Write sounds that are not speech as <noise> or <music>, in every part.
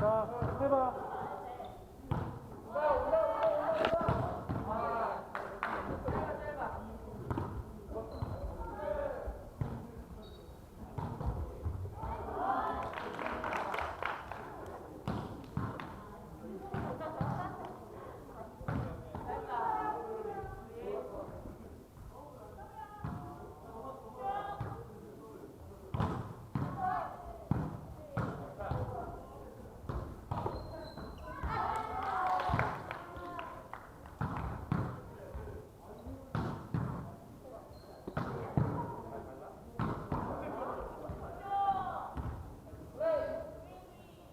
자, 해봐.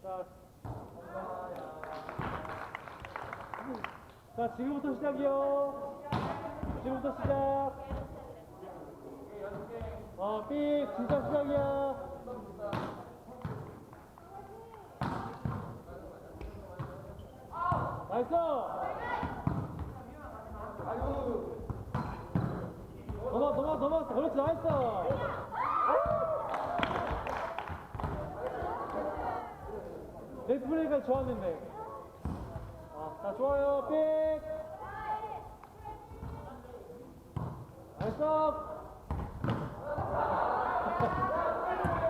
자, 자, 지금부터 시작이요. 지금부터 시작. 어, 삑, 진짜 시작이야. 나이스! 넘어, 넘어, 넘어. 그렇지, 나이스! 넥스 플레이가 좋았는데. 아, 자, 좋아요. 삑! 나이스!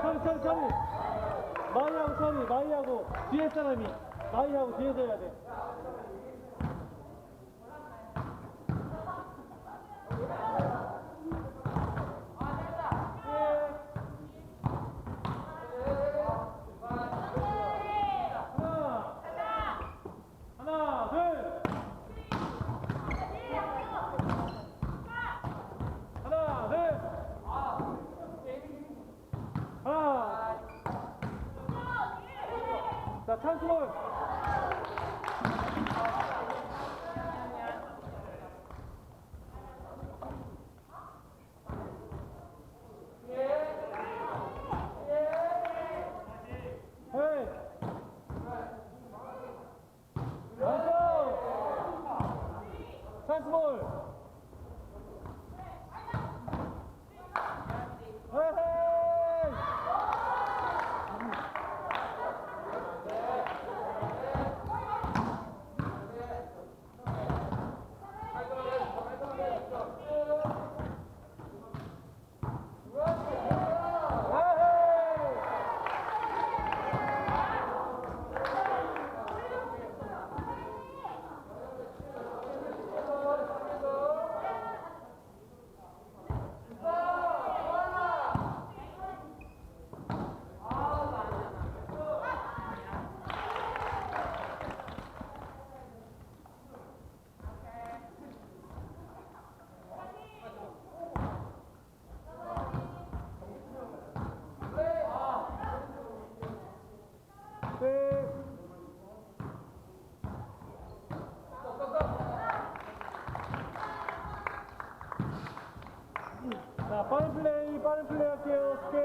처리, 처리, 처리! 마이하고 처리, 마이하고, 뒤에 사람이, 마이하고 뒤에서 해야 돼. 하나, 하나, 둘. 하나, 둘. 하나. 자, 찬스볼. 헤이. 나이스! 찬스볼! 헤이! 헤이! 네. 자, 빠른 플레이, 빠른 플레이 할게요. 스캔.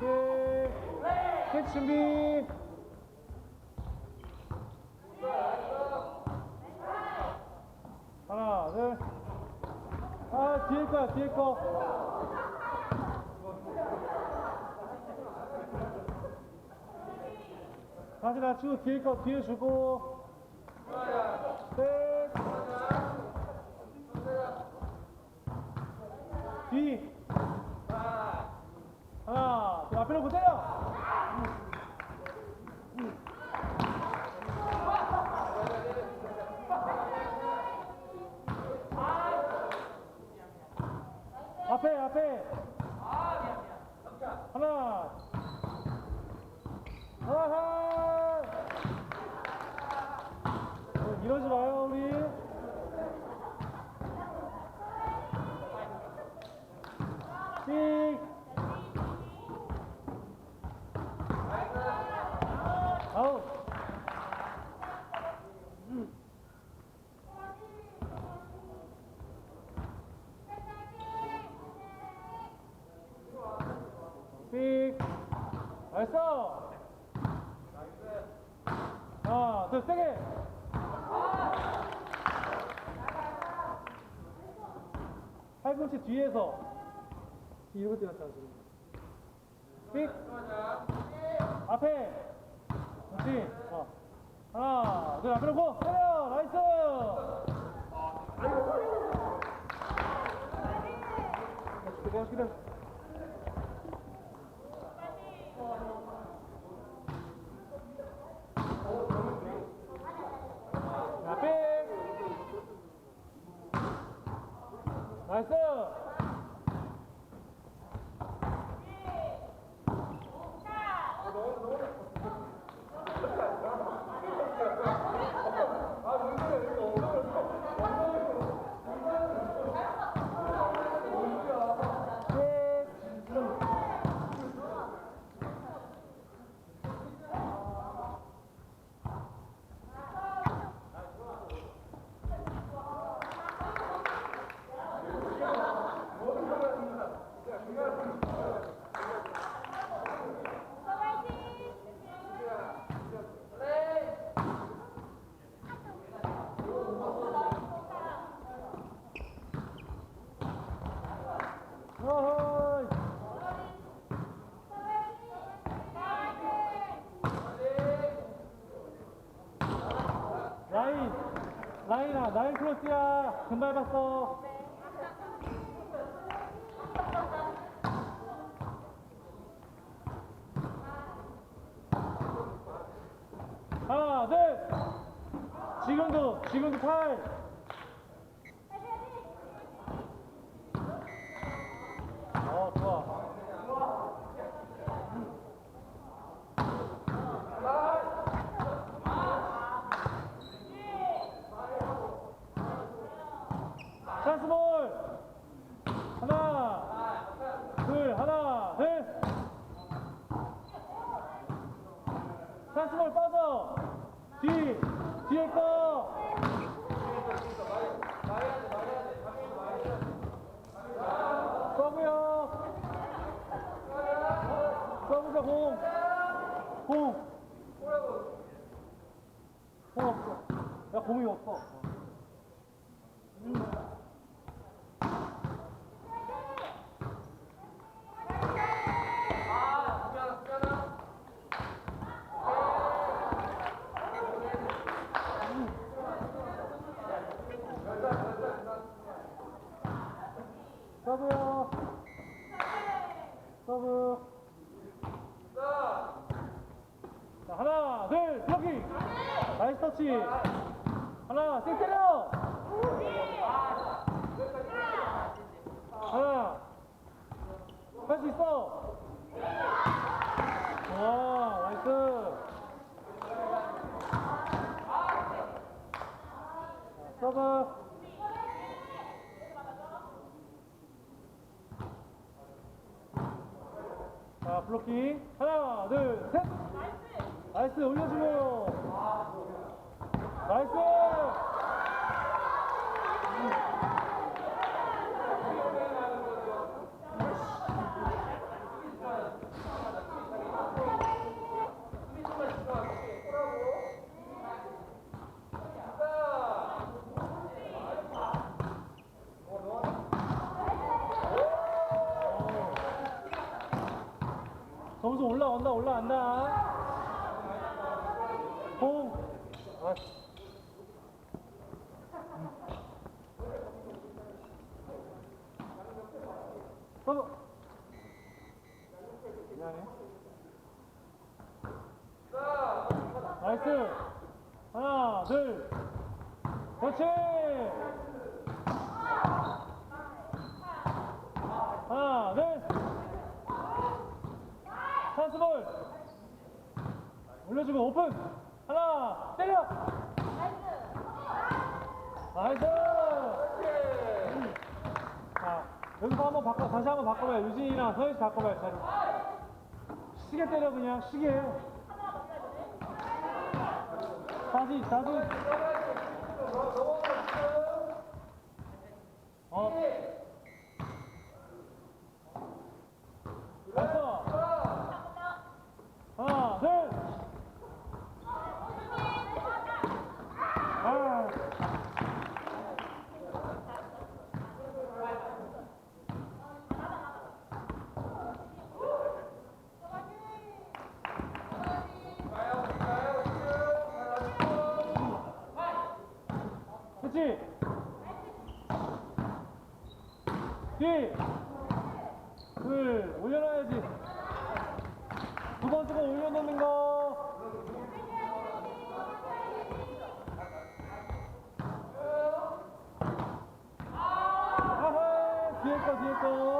네. 캐치 준비. 하나, 둘. 아, 뒤에 거야, 뒤에 거. 다시 낮추고 뒤에 거 뒤에 주고 셋 뒤. 하나, 둘, 앞에 놓고 때려. 앞에, 앞에. 하나. 하나. 어, 이러지 마요, 우리. 삑. 아웃. 삑. 나이스. 하나, 둘, 세게. 팔꿈치 뒤에서 이러고 뛰었잖아 지금. 삑. 앞에. 그렇지. 어. 하나, 둘, 앞으로 고! 때려! 나이스! 기다려, 기다려. 자, 삑! 나이스! 어허이. 라인, 라인아, 라인 크로스야. 금발 봤어. 하나, 둘. 지금도, 지금도 팔. 어, 좋아. 찬스볼! 하나, 둘, 하나, 둘. 찬스볼 빠져! 뒤, 뒤에 거! 서브요! 서브자 공! 공! 공 없어. 야, 공이 없어. 서브요. 서브. 자, 하나, 둘, 블로킹. 터치. 하나, 쌩 때려. 하나. 할 수 있어. 와, 나이스. 서브. 자, 블로킹. 하나, 둘, 셋. 나이스, 올려주고. 점수 올라온다, 올라간다. 공. 아, 서브. 미안해. 나이스. 하나, 둘. 그렇지. 하나, 둘. 찬스볼. 올려주고 오픈. 하나, 때려. 나이스. 자, 여기서 한번 바꿔, 다시 한번 바꿔봐요. 유진이랑 서현 씨 바꿔봐요, 자리. 시계 때려, 그냥, 시계. 다시, 다시. 어. 일, 일, 둘, 올려놔야지. 두 번째가 올려놓는 거. 아하, 뒤에 거, 뒤에 거.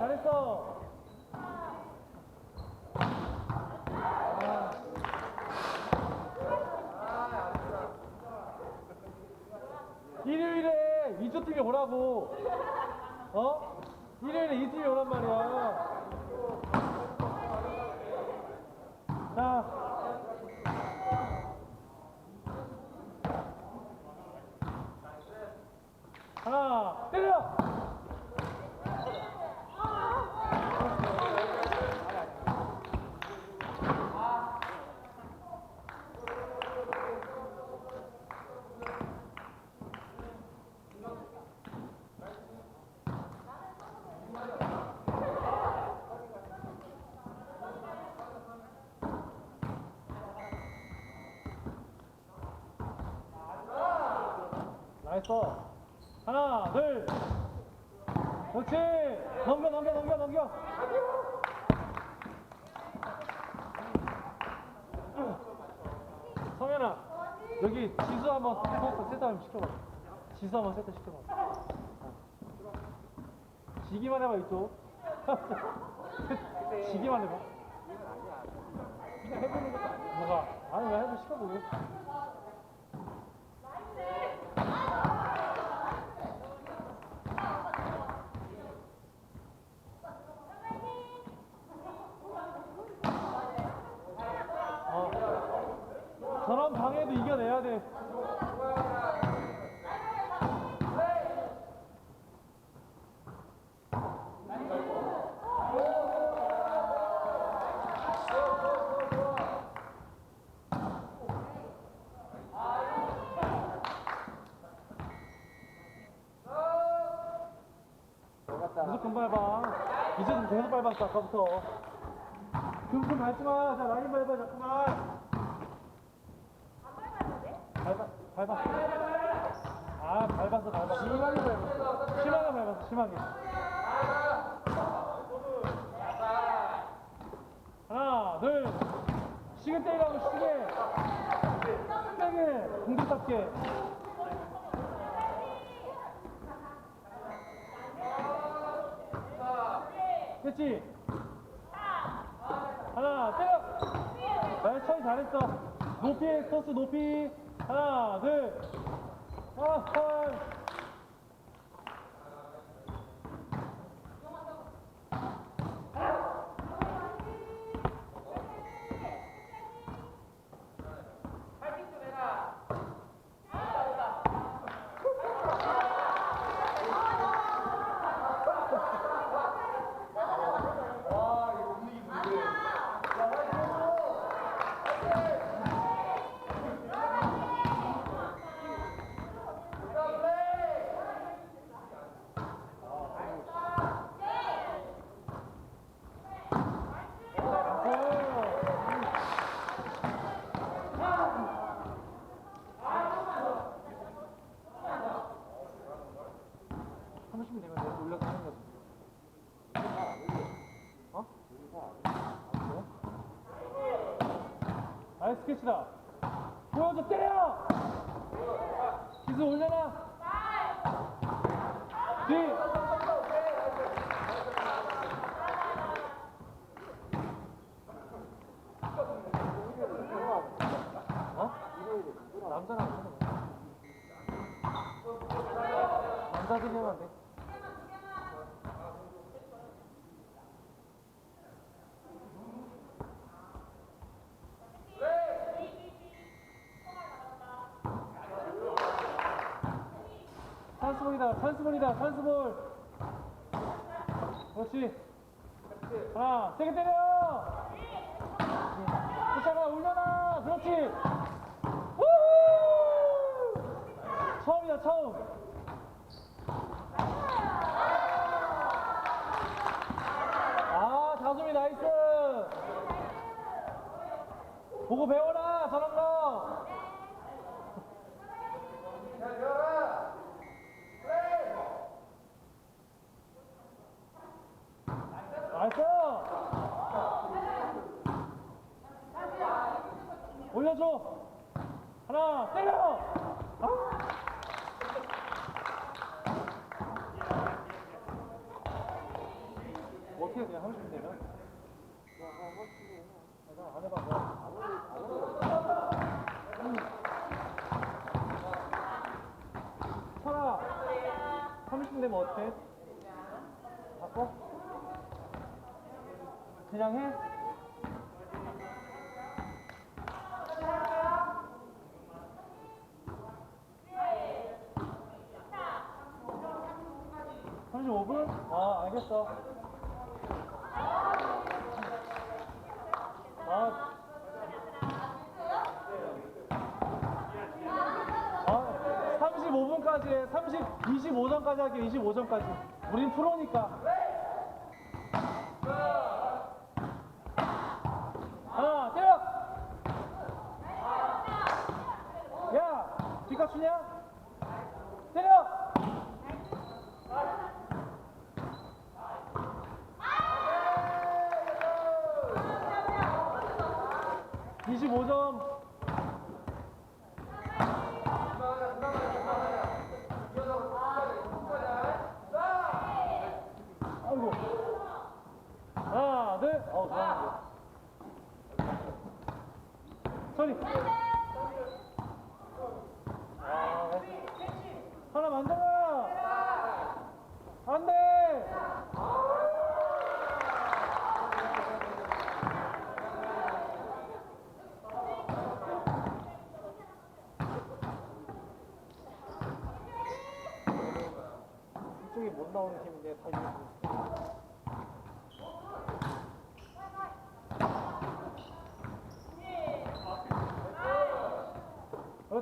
잘했어! 아. 일요일에 이쪽 팀이 오라고. 어? 일요일에 이 팀이 오란 말이야. 자. 하나, 때려! 나이스. 하나, 둘. 그렇지. 넘겨, 넘겨, 넘겨, 넘겨. 성현아, 여기 지수 한번 세트, 한번 시켜봐. 지수 한번 세트 시켜봐. 지기만 해봐, 이쪽. <laughs> 지기만 해봐. 뭐가? 아니, 왜 해도 시켜보게. 어. 저런 방해도 이겨내야 돼. 무조건 밟아. 이제 좀 계속 밟았어, 아까부터. 금품 밟지 마. 자, 라인 밟아, 자꾸만. 밟아, 밟아. 아, 밟았어, 밟았어. 심하게 밟았어. 심하게 밟았어, 심하게. 하나, 둘. 시계 때리라고, 시계. 세게, 공격답게. 그렇지? 하나, 때려! 잘, 처리 잘했어. 높이, 토스 높이. 하나, 둘. 아, 헐. 삼십 되면 내가 올려서 하는 거지. 어? 그래? 나이 스 캐치다. 보여줘, 때려! 기술 올려놔. 뒤. 어? 남자랑. 부사들이 하면 안 돼. 찬스볼이다, 찬스볼. 그렇지. 하나, 세게 때려! 쫓아가, 올려놔! 그렇지! 우후! 처음이다, 처음. 아, 자수미 나이스! 보고 배워라, 저런 거! 나이스! 올려줘! 하나, 때려! 아! 뭐 어떻게 그냥 하고 싶으면 되면? 아, 안 해봐, 뭐. 철아, 30분 되면 어때? 바꿔? 그냥 해? 삼십오 분 아, 알겠어. 아. 아, 35분까지 해. 30, 25점까지 할게, 25점까지. 우린 프로니까. 하나, 때려! 야, 피카츄냐? 때려! 이십오 점 아이고. 하나, 둘. 어우, 좋았는데. 소리. 아, 하나 만들어. 안 돼. 이쪽이 못 나오는 팀인데 다 이기고.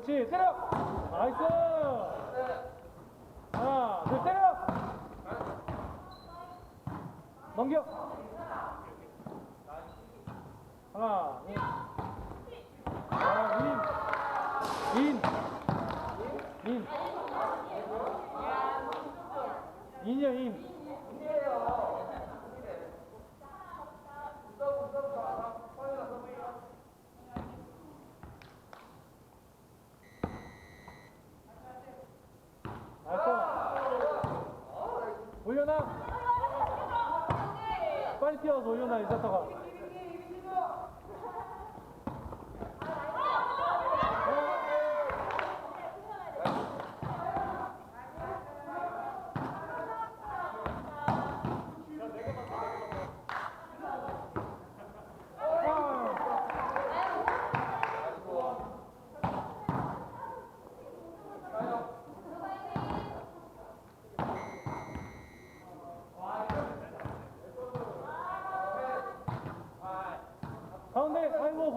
그렇지. 때려 나이스. 하나 둘 때려 넘겨. 하나 둘인인. 인. 인이야 인 알았어 올려놔 빨리 뛰어서 올려놔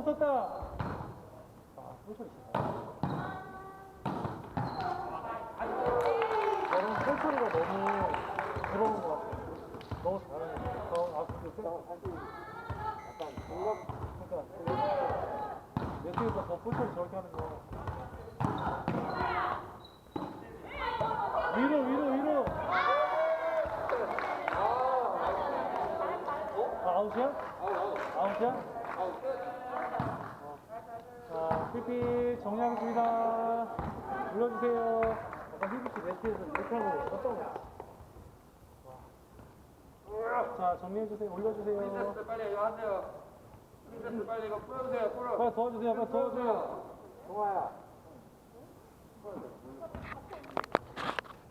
붙었다 아 진짜 여러분 꿀소리가 너무 들어오는 것 같아 너무 저 앞으로 생각 사실 약간 공감 그러니까 메시에서 저 꿀소리 저렇게 하는 거 위로 위로 위로 아 아웃이야? 아웃이야? 리필 정리하겠습니다. 눌러주세요. 자, 정리해주세요. 올려주세요. 빨리 이거 하세요. 빨리 이거 뿌려주세요. 뿌려. 빨리 도와주세요. 빨리 도와주세요. 동아야.